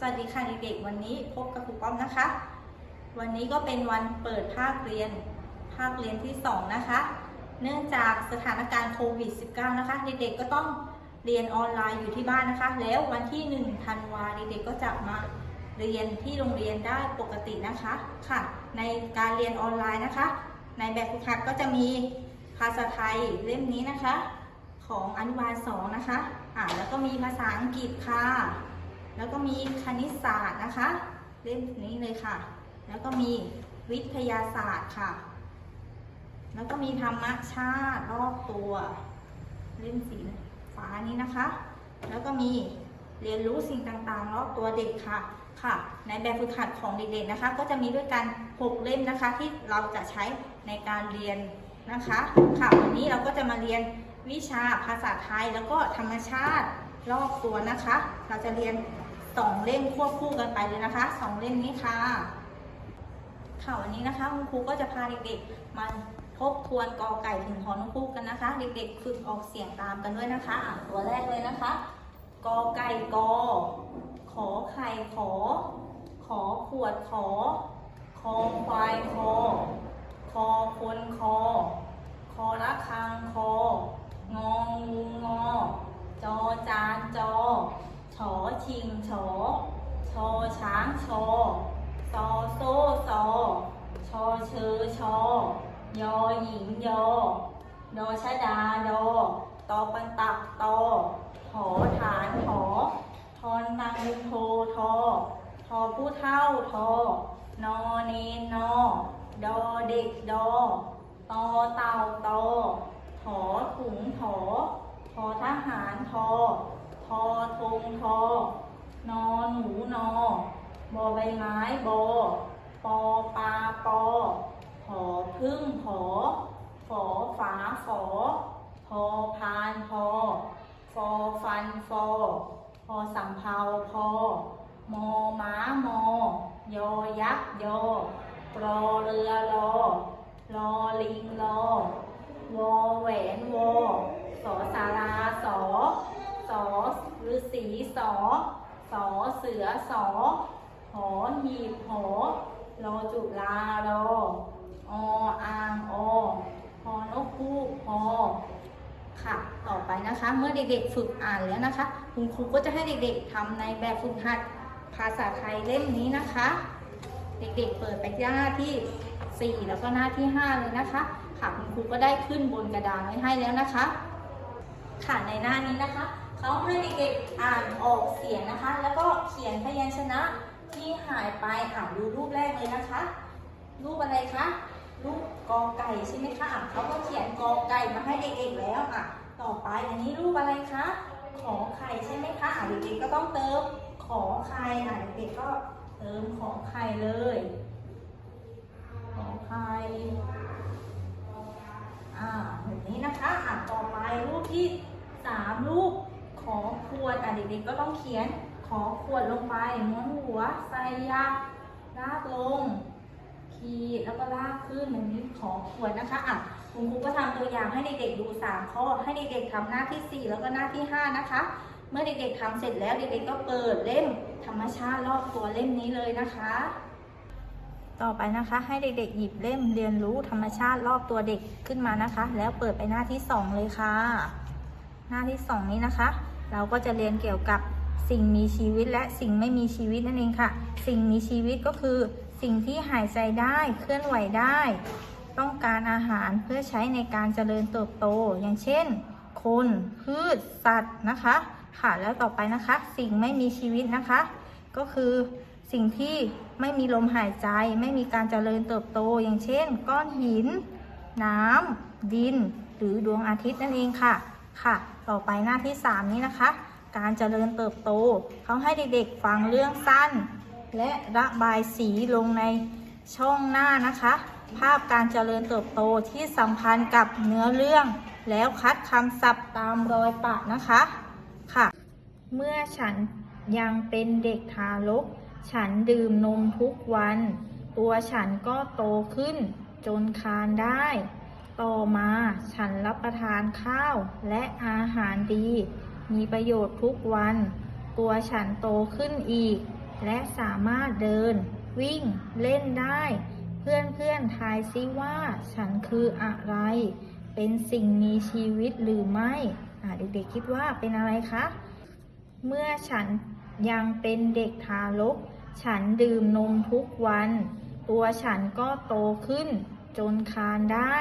สวัสดีค่ะเด็กๆ วันนี้พบกับครูป้อมนะคะ วันนี้ก็เป็นวันเปิดภาคเรียน ภาคเรียนที่ 2 นะคะ เนื่องจากสถานการณ์โควิด -19 นะคะ เด็กๆ ก็ต้องเรียนออนไลน์อยู่ที่บ้านนะคะ แล้ววันที่ 1 ธันวาเด็กๆ ก็จะมาเรียนที่โรงเรียนได้ปกตินะคะ ค่ะ ในการเรียนออนไลน์นะคะ ในแบบฝึกหัดก็จะมีภาษาไทยเล่มนี้นะคะ ของอนุบาล2นะคะ อ่าแล้วก็มีภาษาอังกฤษค่ะ แล้วก็มีคณิตศาสตร์นะคะ เล่มนี้เลยค่ะ แล้วก็มีวิทยาศาสตร์ค่ะ แล้วก็มีธรรมชาติรอบตัว เล่มสีฟ้านี้นะคะ แล้วก็มีเรียนรู้สิ่งต่างๆรอบตัวเด็กค่ะค่ะ ในแบบฝึกหัดของเด็กๆนะคะ ก็จะมีด้วยกัน 6 เล่มนะคะ ที่เราจะใช้ในการเรียนนะคะค่ะวันนี้เราก็จะมาเรียนวิชาภาษาไทยแล้วก็ธรรมชาติรอบตัวนะคะ เราจะเรียน สองเล่มควบคู่กันไปเลยนะคะสองเล่มนี้ค่ะค่ะวันนี้นะคะคุณครูก็จะพาเด็กๆมาทบทวนกอไก่ถึงฮอนกฮูกกันนะคะ เด็กๆฝึกออกเสียงตามกันด้วยนะคะอะตัวแรกเลยนะคะกอไก่กอขอไข่ขอ ขอขวดขอ คอควายคอ คอคนคอ คอระคังคอ งองูงอ จอจานจอ ชอชิงชอ ชอช้างชอ ซอโซ่ซอ ชอเชอชอ ยอหญิงยอดอชะดาดอตอปันตักตอหอฐานหอทอนนางโททอทอผู้เท่าทอนอเนนนอดอเด็กดอตอเต่าตอถอถุงถอทอทหารทอทอธงทอนอหนูนอบอใบไม้บอปอปลาปอ ผอพึ่งผอฝอฝาฝอพอพานพอฟอฟันฟอพอสำเภาพอมอม้ามอยอยักษ์ยอรอเรือรอรอลิงรอวอแหวนวอสอสาราสอสอฤาษีสอสอเสือสอหอหีบหอ รอจุฬารอออ่างอพอนกคูกพอค่ะ ต่อไปนะคะ เมื่อเด็กๆฝึกอ่านแล้วนะคะ คุณครูก็จะให้เด็กๆทำในแบบฝึกหัดภาษาไทยเล่มนี้นะคะ เด็กๆเปิดไปหน้าที่ 4 แล้วก็หน้าที่ 5 เลยนะคะ ค่ะคุณครูก็ได้ขึ้นบนกระดานไว้ให้แล้วนะคะ ค่ะในหน้านี้นะคะเขาให้เด็กๆอ่านออกเสียงนะคะ แล้วก็เขียนพยัญชนะ ที่หายไปอ่านดูรูปแรกเลยนะคะ รูปอะไรคะ รูปกอไก่ใช่ไหมคะอะเขาก็เขียนกอไก่มาให้เด็กๆแล้วอะ ต่อไปอันนี้รูปอะไรคะ ขอไข่ใช่ไหมคะอะเด็กๆก็ต้องเติมขอไข่อะเด็กๆก็เติมขอไข่เลย ขอไข่อ่าแบบนี้นะคะอะต่อไปรูปที่สามรูปขอขวดอ่เด็กๆก็ต้องเขียน ขอขวดลงไปม้วนหัว ใส่ยักลากลง ขีดแล้วก็ลากขึ้นแบบนี้ขอขวดนะคะอะคุณครูก็ทำตัวอย่างให้เด็กๆดู3ข้อ ให้เด็กๆทำหน้าที่ 4 แล้วก็หน้าที่ 5 นะคะ เมื่อเด็กๆทำเสร็จแล้วเด็กๆก็เปิดเล่มธรรมชาติรอบตัวเล่มนี้เลยนะคะ ต่อไปนะคะให้เด็กๆหยิบเล่มเรียนรู้ธรรมชาติรอบตัวเด็กขึ้นมานะคะ แล้วเปิดไปหน้าที่ 2 เลยค่ะ หน้าที่ 2 นี้นะคะ เราก็จะเรียนเกี่ยวกับ สิ่งมีชีวิตและสิ่งไม่มีชีวิตนั่นเองค่ะ สิ่งมีชีวิตก็คือ สิ่งที่หายใจได้เคลื่อนไหวได้ ต้องการอาหารเพื่อใช้ในการเจริญเติบโต อย่างเช่น คนพืชสัตว์นะคะค่ะแล้วต่อไปนะคะ สิ่งไม่มีชีวิตนะคะ ก็คือสิ่งที่ไม่มีลมหายใจ ไม่มีการเจริญเติบโต อย่างเช่น ก้อนหิน น้ำดิน หรือดวงอาทิตย์นั่นเองค่ะ ค่ะ ต่อไปหน้าที่ 3 นี้นะคะ การเจริญเติบโต เขาให้เด็กๆฟังเรื่องสั้น และระบายสีลงในช่องหน้านะคะ ภาพการเจริญเติบโตที่สัมพันธ์กับเนื้อเรื่อง แล้วคัดคำศัพท์ตามรอยปะนะคะค่ะ เมื่อฉันยังเป็นเด็กทารก ฉันดื่มนมทุกวัน ตัวฉันก็โตขึ้นจนคานได้ ต่อมาฉันรับประทานข้าวและอาหารดี มีประโยชน์ทุกวัน ตัวฉันโตขึ้นอีก และสามารถเดิน วิ่ง เล่นได้เพื่อนเพื่อนๆทายซิว่า ฉันคืออะไร เป็นสิ่งมีชีวิตหรือไม่เด็กๆคิดว่าเป็นอะไรคะ เมื่อฉันยังเป็นเด็กทารก ฉันดื่มนมทุกวัน ตัวฉันก็โตขึ้น จนคลานได้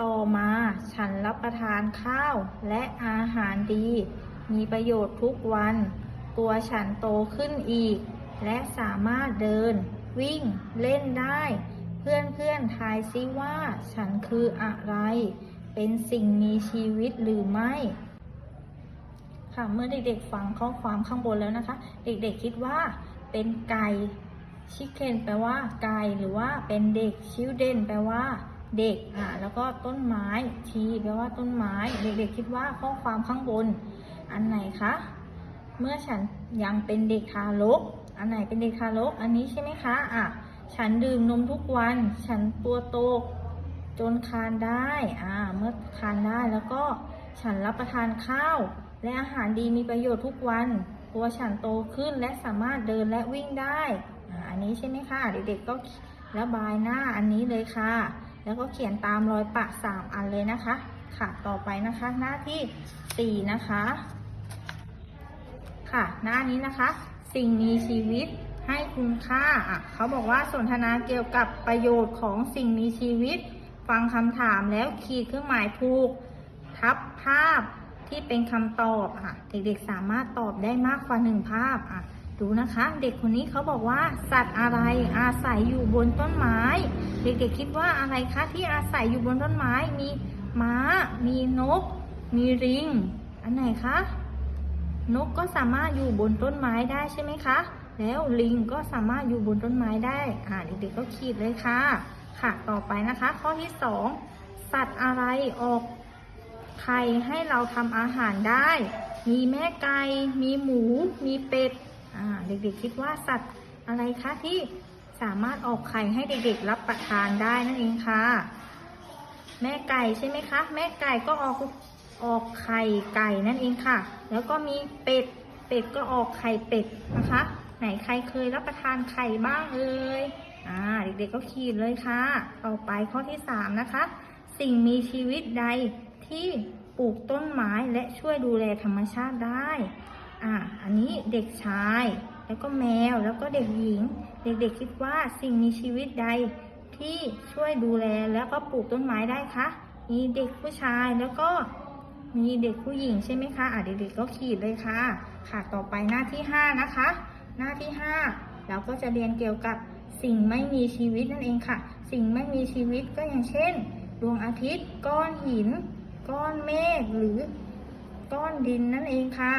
ต่อมาฉันรับประทานข้าวและอาหารดี มีประโยชน์ทุกวัน ตัวฉันโตขึ้นอีก และสามารถเดิน วิ่งเล่นได้เพื่อนเพื่อนๆทายซิว่า ฉันคืออะไร เป็นสิ่งมีชีวิตหรือไม่ค่ะเมื่อเด็กๆฟังข้อความข้างบนแล้วนะคะ เด็กๆคิดว่าเป็นไก่ชิคเ e นแปลว่าไก่หรือว่าเป็นเด็กชิวเดนแปลว่า เด็กอะแล้วก็ต้นไม้ทีแปลว่าต้นไม้ เด็กๆคิดว่าข้อความข้างบน อันไหนคะเมื่อฉันยังเป็นเด็กทารก อันไหนเป็นเด็กทารก อันนี้ใช่ไหมคะอะฉันดื่มนมทุกวัน ฉันตัวโตจนคานได้อ่าเมื่อคานได้แล้วก็ฉันรับประทานข้าว และอาหารดีมีประโยชน์ทุกวัน ตัวฉันโตขึ้นและสามารถเดินและวิ่งได้อ่าอันนี้ใช่ไหมคะเด็กๆก็ระบายหน้าอันนี้เลยค่ะ แล้วก็เขียนตามรอยปะสามอันเลยนะคะ ค่ะ ต่อไปนะคะ หน้าที่สี่นะคะ ค่ะ หน้านี้นะคะ สิ่งมีชีวิตให้คุณค่าอะเขาบอกว่าสนทนาเกี่ยวกับประโยชน์ของสิ่งมีชีวิต ฟังคำถามแล้วขีดเครื่องหมายถูก ทับภาพที่เป็นคำตอบอะเด็กๆสามารถตอบได้มากกว่าหนึ่งภาพอะ ดูนะคะ เด็กคนนี้เขาบอกว่า สัตว์อะไรอาศัยอยู่บนต้นไม้ เด็กๆคิดว่าอะไรคะที่อาศัยอยู่บนต้นไม้ มีม้า มีนก มีริง อันไหนคะ นกก็สามารถอยู่บนต้นไม้ได้ใช่ไหมคะ แล้วลิงก็สามารถอยู่บนต้นไม้ได้ อ่าเด็กๆก็ขีดเลยค่ะ ค่ะ ต่อไปนะคะ ข้อที่สองสัตว์อะไรออกไข่ให้เราทำอาหารได้ มีแม่ไก่ มีหมู มีเป็ด เด็กๆคิดว่าสัตว์อะไรคะที่สามารถออกไข่ให้เด็กๆรับประทานได้นั่นเองค่ะ แม่ไก่ใช่ไหมคะ แม่ไก่ก็ออกออกไข่ไก่นั่นเองค่ะ แล้วก็มีเป็ด เป็ดก็ออกไข่เป็ดนะคะ ไหนใครเคยรับประทานไข่บ้างเอ่ยอ่าเด็กๆก็ขีดเลยค่ะ ต่อไปข้อที่สามนะคะ สิ่งมีชีวิตใดที่ปลูกต้นไม้และช่วยดูแลธรรมชาติได้ อ่าอันนี้เด็กชาย แล้วก็แมวแล้วก็เด็กหญิง เด็กๆคิดว่าสิ่งมีชีวิตใดที่ช่วยดูแลแล้วก็ปลูกต้นไม้ได้คะมีเด็กผู้ชายแล้วก็มีเด็กผู้หญิงใช่ไหมคะอะเด็กๆก็ขีดเลยค่ะ ค่ะต่อไปหน้าที่ห้านะคะ หน้าที่ห้าเราก็จะเรียนเกี่ยวกับสิ่งไม่มีชีวิตนั่นเองค่ะ สิ่งไม่มีชีวิตก็อย่างเช่น ดวงอาทิตย์ ก้อนหิน ก้อนเมฆหรือก้อนดินนั่นเองค่ะ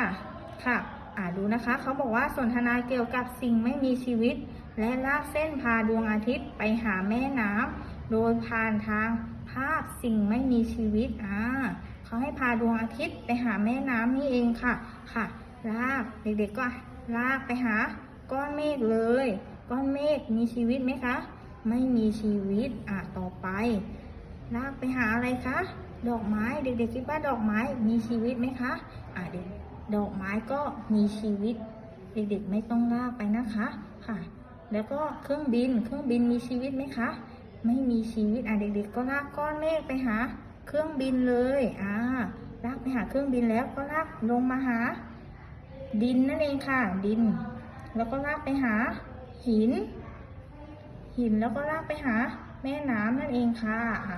ค่ะ อ่าดูนะคะ เขาบอกว่าสนทนาเกี่ยวกับสิ่งไม่มีชีวิต และลากเส้นพาดวงอาทิตย์ไปหาแม่น้ำโดยผ่านทางภาพสิ่งไม่มีชีวิต อ่าเขาให้พาดวงอาทิตย์ไปหาแม่น้ำนี่เองค่ะ ค่ะ ลากเด็กๆก็ลากไปหาก้อนเมฆเลย ก้อนเมฆมีชีวิตไหมคะ ไม่มีชีวิต อ่าต่อไป ลากไปหาอะไรคะ ดอกไม้ เด็กๆคิดว่าดอกไม้มีชีวิตไหมคะ อ่าเด็ก ดอกไม้ก็มีชีวิตเด็กๆไม่ต้องลากไปนะคะค่ะ แล้วก็เครื่องบินเครื่องบินมีชีวิตไหมคะ ไม่มีชีวิตอะเด็กๆ ก็ลากก้อนเมฆไปหา เครื่องบินเลยอ่าลากไปหาเครื่องบินแล้วก็ลากลงมาหา ดินนั่นเองค่ะ ดิน แล้วก็ลากไปหา หิน หินแล้วก็ลากไปหาแม่น้ำนั่นเองค่ะอ่า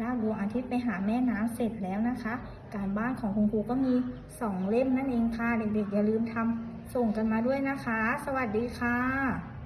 ลากดวงอาทิตย์ไปหาแม่น้ำเสร็จแล้วนะคะ การบ้านของคุณครูก็มีสองเล่มนั่นเองค่ะ เด็กๆ อย่าลืมทำส่งกันมาด้วยนะคะ สวัสดีค่ะ